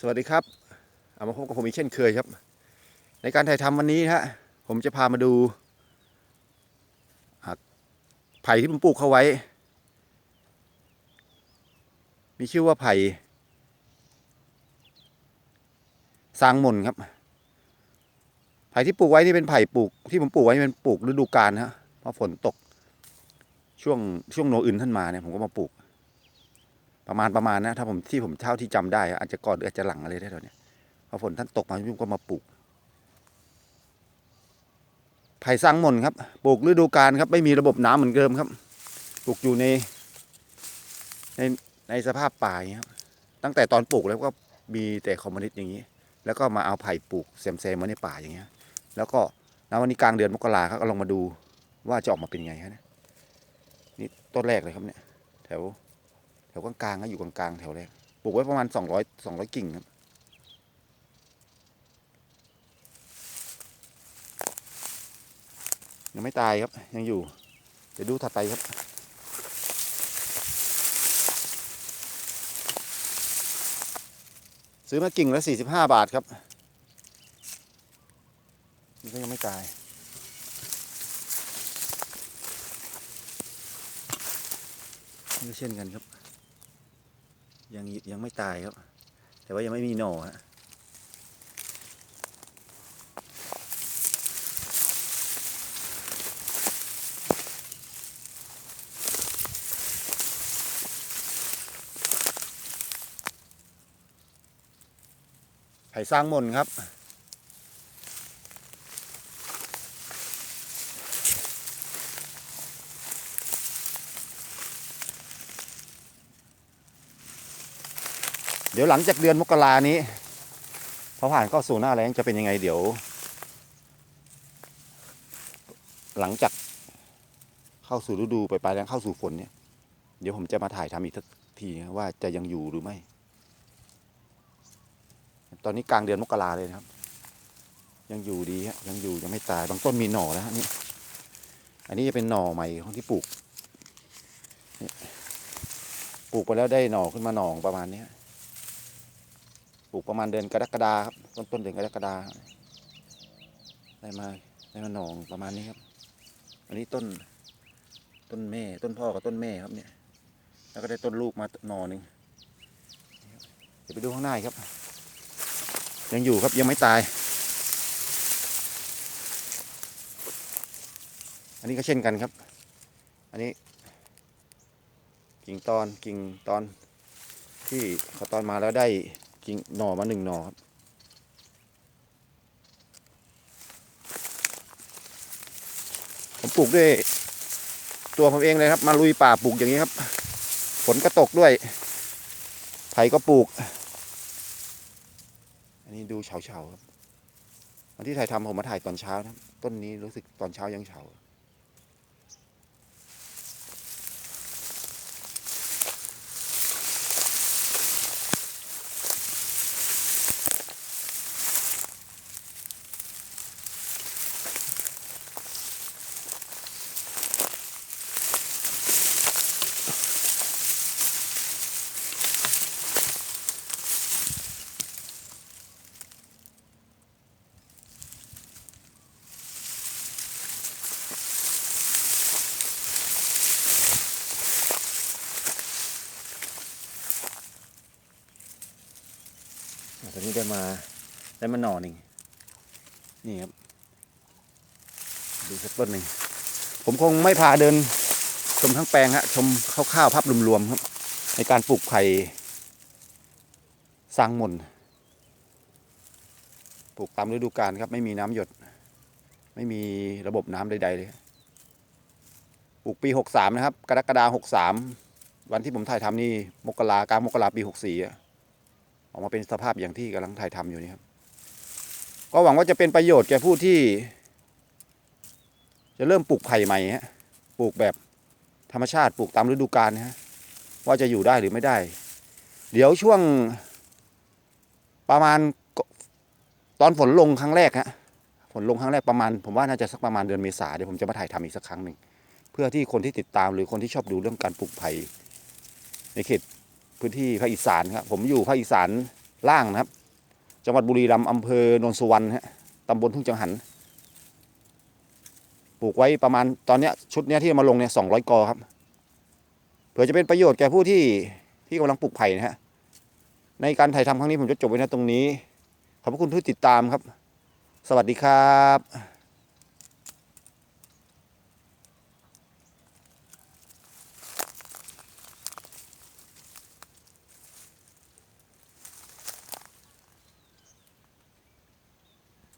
สวัสดีครับเอามาพบกับผมอีกเช่นเคยครับ ในการถ่ายทำวันนี้ฮะผมจะพามาดูไผ่ที่ผมปลูกเขาไว้ มีชื่อว่าไผ่สางมนครับ ไผ่ที่ปลูกไว้นี่เป็นไผ่ปลูก ที่ผมปลูกไว้เป็นปลูกฤดูกาลฮะเพราะฝนตกช่วงช่วงโนอื่นท่านมาเนี่ยผมก็มาปลูก ประมาณประมาณนะถ้าผมที่ผมเท่าที่จำได้ อาจจะก่อนหรืออาจจะหลังอะไรได้ตอนเนี้ยพอฝนท่านตกมาผมก็มาปลูกไผ่สร้างมนครับปลูกฤดูกาลครับ ไม่มีระบบน้ำเหมือนเดิมครับปลูกอยู่ใน ในในสภาพป่าอย่างเงี้ยครับตั้งแต่ตอนปลูกแล้วก็มีแต่คอมมิวนิสต์อย่างนี้ แล้วก็มาเอาไผ่ปลูกเซมเซมมาในป่าอย่างเงี้ย แล้วก็ณวันนี้กลางเดือนมกราครับก็ลองมาดูว่าจะออกมาเป็นยังไงครับนี่ต้นแรกเลยครับเนี่ย แถว วกลางๆก็อยู่กลางๆแถวแรกปลูกไว้ประมาณสองร้อยสองร้อยกิ่งครับยังไม่ตายครับยังอยู่ เดี๋ยวดูถัดไปครับ ซื้อมากิ่งละสี่สิบห้าบาทครับนี่ก็ยังไม่ตายนี่เช่นกันครับ ยังยังไม่ตายครับ แต่ว่ายังไม่มีหน่อฮะไผ่สร้างมนครับ เดี๋ยวหลังจากเดือนมกรานี้พอผ่านเข้าสู่หน้าแล้งจะเป็นยังไงเดี๋ยว หลังจากเข้าสู่ฤดูไปลายแล้งเข้าสู่ฝนเนี่ย เดี๋ยวผมจะมาถ่ายทำอีกทีนะว่าจะยังอยู่หรือไม่ ตอนนี้กลางเดือนมกราเลยนะครับ ยังอยู่ดีฮะยังอยู่ยังไม่ตายบางต้นมีหน่อแล้วนี่ อันนี้จะเป็นหน่อใหม่ของที่ปลูกปลูกไปแล้วได้หน่อขึ้นมาหน่อประมาณนี้ ปลูกประมาณเดือนกรกฎาครับต้นต้นเดือนกรกฎาได้มาได้มาหนองประมาณนี้ครับ อันนี้ต้นต้นแม่ต้นพ่อกับต้นแม่ครับเนี่ย แล้วก็ได้ต้นลูกมาหนอหนึ่งเดี๋ยวไปดูข้างหน้าครับ ยังอยู่ครับยังไม่ตาย อันนี้ก็เช่นกันครับ อันนี้ กิ่งตอนกิ่งตอนที่เขาตอนมาแล้วได้ กิ่งหน่อมาหนึ่งหน่อครับผมปลูกด้วย ตัวผมเองเลยครับ มาลุยป่าปลูกอย่างนี้ครับ ฝนก็ตกด้วย ไผ่ก็ปลูก อันนี้ดูเฉาๆครับวันที่ถ่ายทำผมมาถ่ายตอนเช้านะต้นนี้รู้สึกตอนเช้ายังเฉา ตอนนี้ได้มาได้มาหน่อหนึ่งนี่ครับดูสักต้นหนึ่งผมคงไม่พาเดินชมทั้งแปลงฮะชมคร่าวๆภาพรวมๆครับ ในการปลูกไผ่สร้างมนปลูกตามฤดูกาลครับ ไม่มีน้ำหยด ไม่มีระบบน้ำใดๆเลยปลูกปีหกสามนะครับ กรกฎาหกสามวันที่ผมถ่ายทำนี่มกรากลางมกราปีหกสี่อะ ออกมาเป็นสภาพอย่างที่กำลังถ่ายทำอยู่นี่ครับ ก็หวังว่าจะเป็นประโยชน์แก่ผู้ที่ จะเริ่มปลูกไผ่ใหม่ฮะปลูกแบบธรรมชาติปลูกตามฤดูกาลนะฮะว่าจะอยู่ได้หรือไม่ได้ เดี๋ยวช่วงประมาณตอนฝนลงครั้งแรกฮะฝนลงครั้งแรกประมาณ ผมว่าน่าจะสักประมาณเดือนเมษาเดี๋ยวผมจะมาถ่ายทำอีกสักครั้งหนึ่งเพื่อที่คนที่ติดตามหรือคนที่ชอบดูเรื่องการปลูกไผ่ในเขต พื้นที่ภาคอีสานครับผมอยู่ภาคอีสานล่างนะครับ จังหวัดบุรีรัมย์อำเภอโนนสุวรรณฮะตำบลทุ่งจังหัน ปลูกไว้ประมาณตอนเนี้ยชุดเนี้ยที่มาลงเนี่ยสองร้อยกอครับ เผื่อจะเป็นประโยชน์แก่ผู้ที่ที่กำลังปลูกไผ่นะฮะในการถ่ายทำครั้งนี้ผมจะจบไว้นะตรงนี้ ขอบพระคุณที่ติดตามครับ สวัสดีครับ